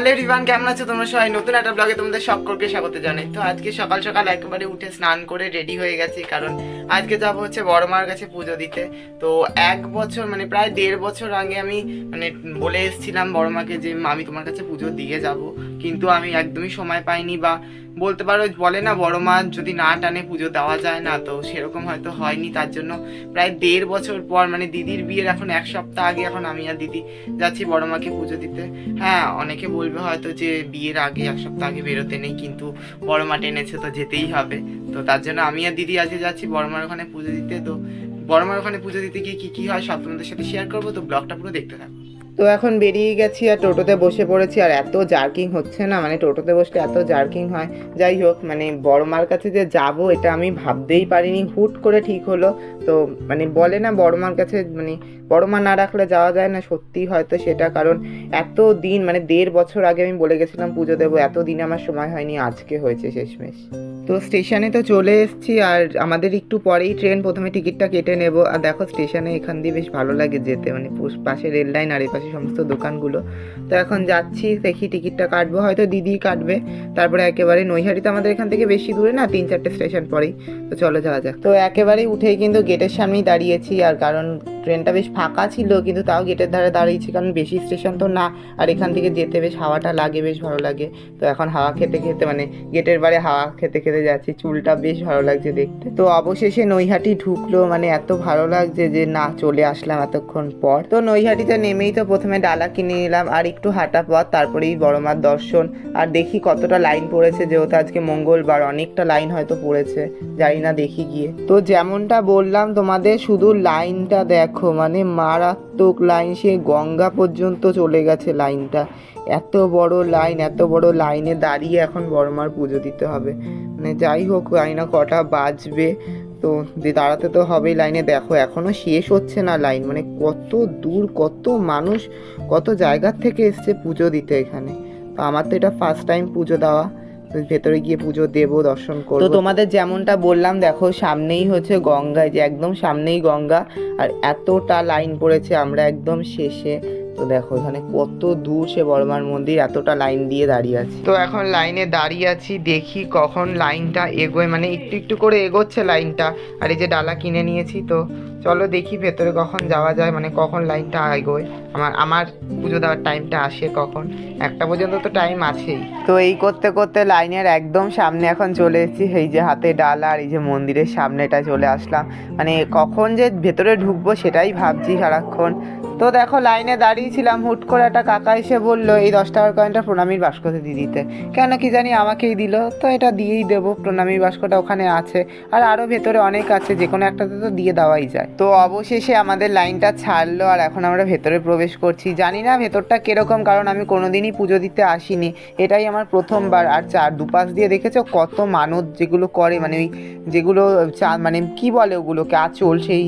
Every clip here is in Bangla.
হ্যালো রিভান কেমন আছো তোমরা সবাই? নতুন একটা ব্লগে তোমাদের সকলকে স্বাগত জানাই। তো আজকে সকাল সকাল একেবারে উঠে স্নান করে রেডি হয়ে গেছি, কারণ আজকে যাব হচ্ছে বড় মার কাছে পুজো দিতে। তো এক বছর মানে প্রায় দেড় বছর আগে আমি মানে বলে এসেছিলাম বড় মাকে যে আমি তোমার কাছে পুজো দিয়ে যাব। কিন্তু আমি একদমই সময় পাইনি বা বলতে পারো বলে না, বড় মা যদি না টানে পুজো দেওয়া যায় না, তো সেরকম হয়তো হয়নি। তার জন্য প্রায় দেড় বছর পর মানে দিদির বিয়ের এখন এক সপ্তাহ আগে এখন আমি আর দিদি যাচ্ছি বড় মাকে পুজো দিতে। হ্যাঁ অনেকে বলবে হয়তো যে বিয়ের আগে, এক সপ্তাহ আগে বেরোতে নেই, কিন্তু বড় মা টেনেছে তো যেতেই হবে। তো তার জন্য আমি আর দিদি আজকে যাচ্ছি বড় মার ওখানে পুজো দিতে। তো বড় মার ওখানে পুজো দিতে গিয়ে কি কি হয় সব তোমাদের সাথে শেয়ার করব। তো ব্লগটা পুরো দেখতে থাকো। তো এখন বেরিয়ে গেছি আর টোটোতে বসে পড়েছি। আর এত জার্কিং হচ্ছে না মানে টোটোতে বসলে এত জার্কিং হয়। যাই হোক মানে বড় মার কাছে যে যাব, এটা আমি ভাবতেই পারিনি। হুট করে ঠিক হলো। তো মানে বলে না বড় মার কাছে মানে বড় মা না রাখলে যাওয়া যায় না। সত্যি হয়তো সেটা কারণ এত দিন মানে দেড় বছর আগে আমি বলে গেছিলাম পুজো দেবো, এত দিন আমার সময় হয়নি, আজকে হয়েছে শেষমেশ। তো স্টেশনে তো চলে এসেছি আর আমাদের একটু পরেই ট্রেন, প্রথমে টিকিটটা কেটে নেব। আর দেখো স্টেশনে এখান দিয়ে বেশ ভালো লাগে যেতে মানে পাশে রেল লাইন আর এপাশে সমস্ত দোকানগুলো। তো এখন যাচ্ছি, দেখি টিকিটটা কাটবো। হয়তো দিদি কাটবে। তারপরে একেবারে নৈহারি তো আমাদের এখান থেকে বেশি দূরে না তিন চারটে স্টেশন পরেই। তো চলো যাওয়া যাক। তো একেবারেই উঠেই কিন্তু গেটের সামনেই দাঁড়িয়েছি, আর কারণ ট্রেনটা বেশ ফাঁকা ছিল, কিন্তু তাও গেটের ধারে দাঁড়িয়েছি কারণ বেশি স্টেশন তো না। আর এখান থেকে যেতে বেশ হাওয়াটা লাগে, বেশ ভালো লাগে। তো এখন হাওয়া খেতে খেতে মানে গেটের বারে হাওয়া খেতে খেতে যাচ্ছি, চুলটা বেশ ভালো লাগছে দেখতে। তো অবশেষে নৈহাটি ঢুকলো মানে এত ভালো লাগছে যে না, চলে আসলাম এতক্ষণ পর। তো নৈহাটিতে নেমেই তো প্রথমে ডালা কিনে নিলাম, আর একটু হাঁটা পথ, তারপরেই বড় মার দর্শন। আর দেখি কতটা লাইন পড়েছে, যেহেতু আজকে মঙ্গলবার, অনেকটা লাইন হয়তো পড়েছে, জানি না দেখি গিয়ে। তো যেমনটা বললাম, তোমাদের শুধু লাইনটা দেখো মানে মারাত্মক লাইন সে গঙ্গা পর্যন্ত চলে গেছে লাইনটা এত বড় লাইন এত বড় লাইনে দাঁড়িয়ে এখন বড়মার পুজো দিতে হবে। মানে যাই হোক, জানি না কটা বাজবে। তো দাঁড়াতে তো হবেই লাইনে দেখো, এখনও শেষ হচ্ছে না লাইন মানে কত দূর, কত মানুষ, কত জায়গার থেকে এসছে পুজো দিতে এখানে। তো আমার তো এটা ফার্স্ট টাইম পুজো দেওয়া। ভেতরে গিয়ে পুজো দেব দর্শন করব। তো তোমাদের যেমনটা বললাম দেখো সামনেই হচ্ছে গঙ্গা যে একদম সামনেই গঙ্গা আর এতটা লাইন পড়েছে আমরা একদম শেষে। তো দেখো, এখানে কত দূর সে বড়মার মন্দির, এতটা লাইন দিয়ে দাঁড়িয়ে আছে। তো এখন লাইনে দাঁড়িয়ে আছি, দেখি কখন লাইনটা এগোয়। মানে একটু একটু করে এগোচ্ছে লাইনটা আর এই যে ডালা কিনে নিয়েছি তো, চলো দেখি ভেতরে কখন যাওয়া যায় মানে কখন লাইনটা এগোয়। আমার আমার পুজো দেওয়ার টাইমটা আসে কখন? একটা পর্যন্ত তো টাইম আছেই। তো এই করতে করতে লাইনের একদম সামনে এখন চলে এসেছি। এই যে হাতে ডালা আর এই যে মন্দিরের সামনেটা চলে আসলাম। মানে কখন যে ভেতরে ঢুকবো সেটাই ভাবছি সারাক্ষণ। তো দেখো লাইনে দাঁড়িয়েছিলাম হুট করে একটা কাকা এসে বলল, এই দশ টাকার কয়েনটা প্রণামীর বাস্কতে দিয়ে দিতে। কেন কি জানি আমাকেই দিল, তো এটা দিয়েই দেবো, প্রণামীর বাস্কটা ওখানে আছে। আর আরও ভেতরে অনেক আছে, যে কোনো একটাতে তো দিয়ে দেওয়াই যায়। তো অবশেষে আমাদের লাইনটা ছাড়লো, আর এখন আমরা ভেতরে প্রবেশ করছি। জানি না ভেতরটা কীরকম, কারণ আমি কোনোদিনই পুজো দিতে আসিনি। এটাই আমার প্রথমবার। আর চার দুপাশ দিয়ে দেখেছ কত মানত যেগুলো করে মানে ওই যেগুলো চা মানে কি বলে ওগুলোকে, আঁচল, সেই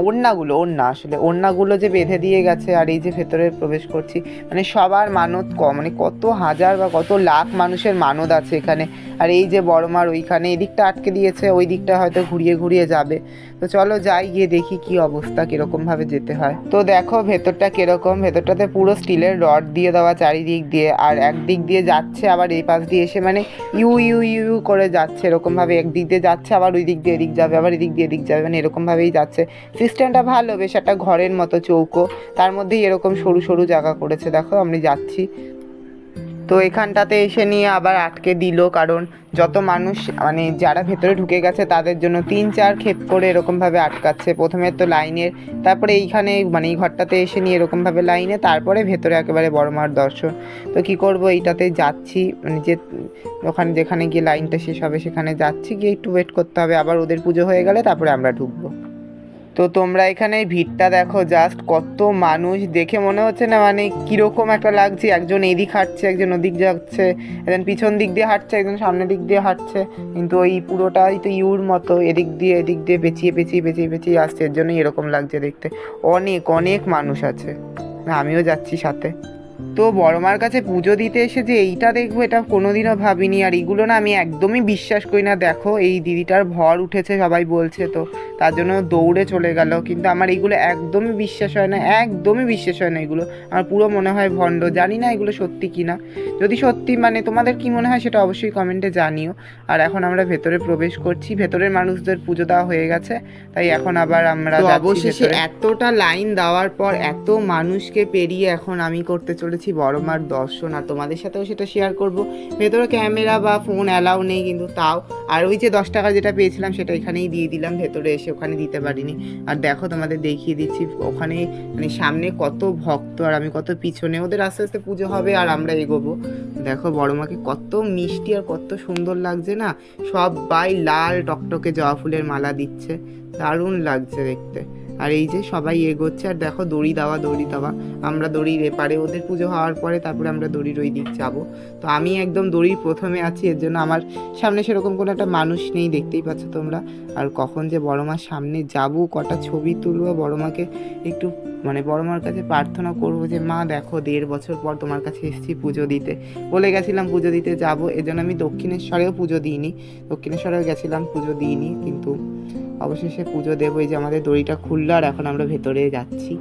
ওড়নাগুলো, ওড়না আসলে, ওড়নাগুলো যে বেঁধে দিয়ে গেছে আর এই যে ভেতরে প্রবেশ করছি মানে সবার মানত কম মানে কত হাজার বা কত লাখ মানুষের মানত আছে এখানে। আর এই যে বড় মার ওইখানে এদিকটা আটকে দিয়েছে, ওই দিকটা হয়তো ঘুরিয়ে ঘুরিয়ে যাবে। তো চলো যাই, গিয়ে দেখি কি অবস্থা, কীরকম ভাবে যেতে হয়। তো দেখো ভেতরটা কীরকম, ভেতরটাতে পুরো স্টিলের রড দিয়ে দেওয়া চারিদিক দিয়ে, আর একদিক দিয়ে যাচ্ছে আবার এই পাশ দিয়ে এসে মানে ইউ ইউ ইউ করে যাচ্ছে এরকম ভাবে। একদিক দিয়ে যাচ্ছে, আবার ওই দিক দিয়ে এদিক যাবে, আবার এদিক দিয়ে এদিক যাবে মানে এরকম ভাবেই যাচ্ছে। সিস্টেমটা ভালো, বেশ একটা ঘরের মতো চৌকো তার মধ্যেই এরকম সরু সরু জায়গা করেছে, দেখো আমি যাচ্ছি। তো এখানটাতে এসে নিয়ে আবার আটকে দিল, কারণ যত মানুষ মানে যারা ভেতরে ঢুকে গেছে তাদের জন্য তিন চার ক্ষেপ করে এরকমভাবে আটকাচ্ছে। প্রথমে তো লাইনের, তারপরে এইখানে মানে এই ঘরটাতে এসে নিয়ে এরকমভাবে লাইনে, তারপরে ভেতরে একেবারে বড় মার দর্শন। তো কি করব, এইটাতে যাচ্ছি মানে যে, ওখানে যেখানে গিয়ে লাইনটা শেষ হবে সেখানে যাচ্ছি, গিয়ে একটু ওয়েট করতে হবে। আবার ওদের পুজো হয়ে গেলে তারপরে আমরা ঢুকবো। তো তোমরা এখানে ভিড়টা দেখো জাস্ট কত মানুষ। দেখে মনে হচ্ছে না মানে কীরকম একটা লাগছে। একজন এদিক হাঁটছে, একজন ওদিক যাচ্ছে, একজন পিছন দিক দিয়ে হাঁটছে, একজন সামনের দিক দিয়ে হাঁটছে। কিন্তু ওই পুরোটাই তো ইউর মতো, এদিক দিয়ে এদিক দিয়ে পেঁচিয়ে পেঁচিয়ে পেঁচিয়ে পেঁচিয়ে আসছে। এর জন্যই এরকম লাগছে দেখতে। অনেক অনেক মানুষ আছে। আমিও যাচ্ছি সাথে। তো বড়মার কাছে পুজো দিতে এসে যে এইটা দেখব এটা কোনোদিনও ভাবিনি। আর এগুলো না আমি একদমই বিশ্বাস করি না। দেখো এই দিদিটার ভর উঠেছে সবাই বলছে তো। তার জন্য দৌড়ে চলে গেল। কিন্তু আমার এগুলো একদমই বিশ্বাস হয় না একদমই বিশ্বাস হয় না এগুলো। আমার পুরো মনে হয় ভণ্ড। জানি না এগুলো সত্যি কি না। যদি সত্যি মানে তোমাদের কি মনে হয় সেটা অবশ্যই কমেন্টে জানিও। আর এখন আমরা ভেতরে প্রবেশ করছি। ভেতরের মানুষদের পুজো দেওয়া হয়ে গেছে। তাই এখন আবার আমরা অবশেষে এতটা লাইন দেওয়ার পর এত মানুষকে পেরিয়ে এখন আমি করতে চলেছি। বড় মার দর্শন আর তোমাদের সাথেও সেটা শেয়ার করব। ভেতরে ক্যামেরা বা ফোন অ্যালাউ নেই কিন্তু তাও। আর ওই যে দশ টাকা যেটা পেয়েছিলাম সেটা এখানেই দিয়ে দিলাম, ভেতরে এসে ওখানে দিতে পারিনি। আর দেখো তোমাদের দেখিয়ে দিচ্ছি, ওখানে মানে সামনে কত ভক্ত আর আমি কত পিছনে। ওদের আস্তে আস্তে পুজো হবে আর আমরা এগোবো। দেখো বড় মাকে কত মিষ্টি আর কত সুন্দর লাগছে না? সবাই লাল টকটকে জবা ফুলের মালা দিচ্ছে। দারুণ লাগছে দেখতে। আর এই যে সবাই এগোচ্ছে, আর দেখো দড়ি দেওয়া দড়ি দেওয়া। আমরা দড়ির এপারে ওদের পুজো হওয়ার পরে তারপরে আমরা দড়ির ওই দিক যাব। তো আমি একদম দড়ির প্রথমে আছি, এর জন্য আমার সামনে সেরকম কোনো একটা মানুষ নেই, দেখতেই পাচ্ছ তোমরা। আর কখন যে বড় মার সামনে যাব, কটা ছবি তুলবো, বড় মাকে একটু মানে বড় মার কাছে প্রার্থনা করব যে, মা, দেখো, দেড় বছর পর তোমার কাছে এসেছি পুজো দিতে। বলে গেছিলাম পুজো দিতে যাব এজন্য আমি দক্ষিণেশ্বরেও পুজো দিইনি। দক্ষিণেশ্বরেও গেছিলাম, পুজো দিইনি, কিন্তু অবশেষে পুজো দেবো এই যে আমাদের দড়িটা খুললো আর এখন আমরা ভেতরে যাচ্ছি।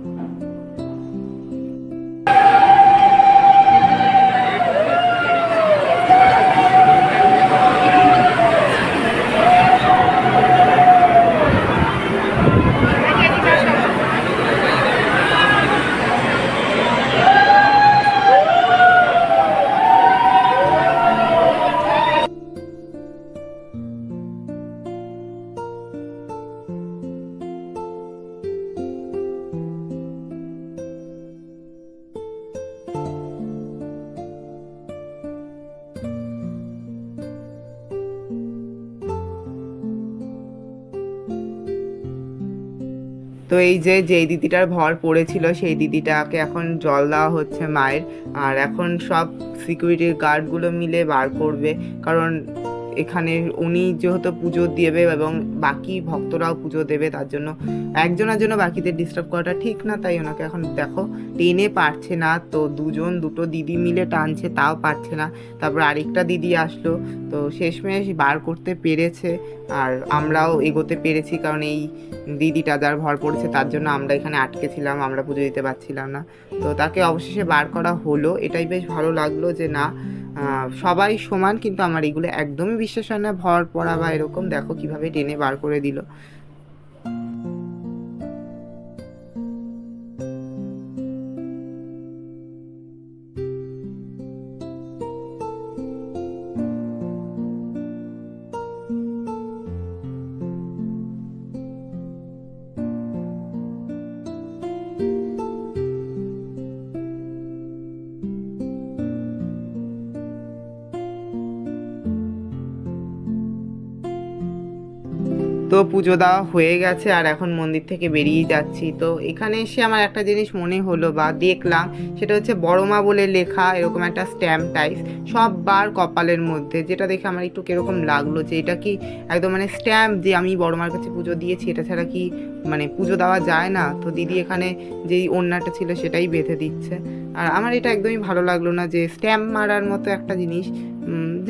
তো এই যে, যেই দিদিটার ভর পড়েছিল, সেই দিদিটাকে এখন জল দেওয়া হচ্ছে মায়ের। আর এখন সব সিকিউরিটি গার্ডগুলো মিলে বার করবে। কারণ এখানে উনি যেহেতু পুজো দেবে এবং বাকি ভক্তরাও পুজো দেবে, তার জন্য একজনের জন্য বাকিদের ডিস্টার্ব করাটা ঠিক না, তাই ওনাকে এখন দেখো, টেনে পারছে না, তো দুজন, দুটো দিদি মিলে টানছে, তাও পারছে না। তারপর আরেকটা দিদি আসলো, তো শেষমেশ বার করতে পেরেছে, আর আমরাও এগোতে পেরেছি, কারণ এই দিদিটা যার ভর পড়েছে, তার জন্য আমরা এখানে আটকে ছিলাম, আমরা পুজো দিতে পারছিলাম না। তো তাকে অবশেষে বার করা হলো, এটাই বেশ ভালো লাগল যে না সবাই সমান, কিন্তু আমার এগুলো একদমই বিশ্বাস হয় না। ভর, পড়া বা এরকম, দেখো কীভাবে টেনে বার করে দিল। তো পুজো দেওয়া হয়ে গেছে আর এখন মন্দির থেকে বেরিয়ে যাচ্ছি। তো এখানে এসে আমার একটা জিনিস মনে হলো বা দেখলাম, সেটা হচ্ছে বড় মা বলে লেখা এরকম একটা স্ট্যাম্প টাইপ সববার কপালের মধ্যে, যেটা দেখে আমার একটু কীরকম লাগল যে এটা কি একদম মানে স্ট্যাম্প যে আমি বড় মার কাছে পুজো দিয়েছি, এটা ছাড়া কি মানে পুজো দেওয়া যায় না? তো দিদি এখানে যেই ওড়নাটা ছিল সেটাই বেঁধে দিচ্ছে। আর আমার এটা একদমই ভালো লাগল না যে স্ট্যাম্প মারার মতো একটা জিনিস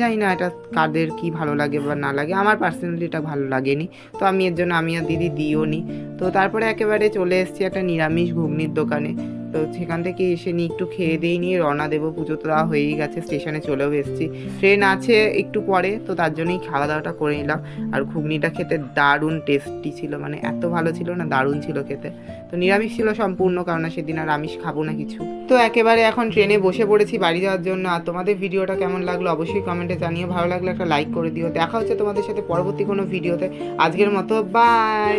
জানি না এটা কাদের কি ভালো লাগে বা না লাগে। আমার পার্সোনালি এটা ভালো লাগেনি। তো আমি এর জন্য আমি আর দিদি দিও নি তো তারপরে একেবারে চলে এসেছি একটা নিরামিষ ঘুগনির দোকানে। তো সেখান থেকে এসে নিয়ে একটু খেয়ে দিয়ে নিয়ে রওনা দেবো। পুজো তো দেওয়া হয়েই গেছে, স্টেশনে চলেও এসেছি। ট্রেন আছে একটু পরে, তো তার জন্যই খাওয়া দাওয়াটা করে নিলাম। আর ঘুগনিটা খেতে দারুণ টেস্টি ছিল মানে এত ভালো ছিল না, দারুণ ছিল খেতে। তো নিরামিষ ছিল সম্পূর্ণ কারণ সেদিন আর আমিষ খাব না কিছু। তো একেবারে এখন ট্রেনে বসে পড়েছি বাড়ি যাওয়ার জন্য। আর তোমাদের ভিডিওটা কেমন লাগল অবশ্যই কমেন্টে জানিয়ে ভালো লাগলে একটা লাইক করে দিও। দেখা হচ্ছে তোমাদের সাথে পরবর্তী কোনো ভিডিওতে আজকের মতো বাই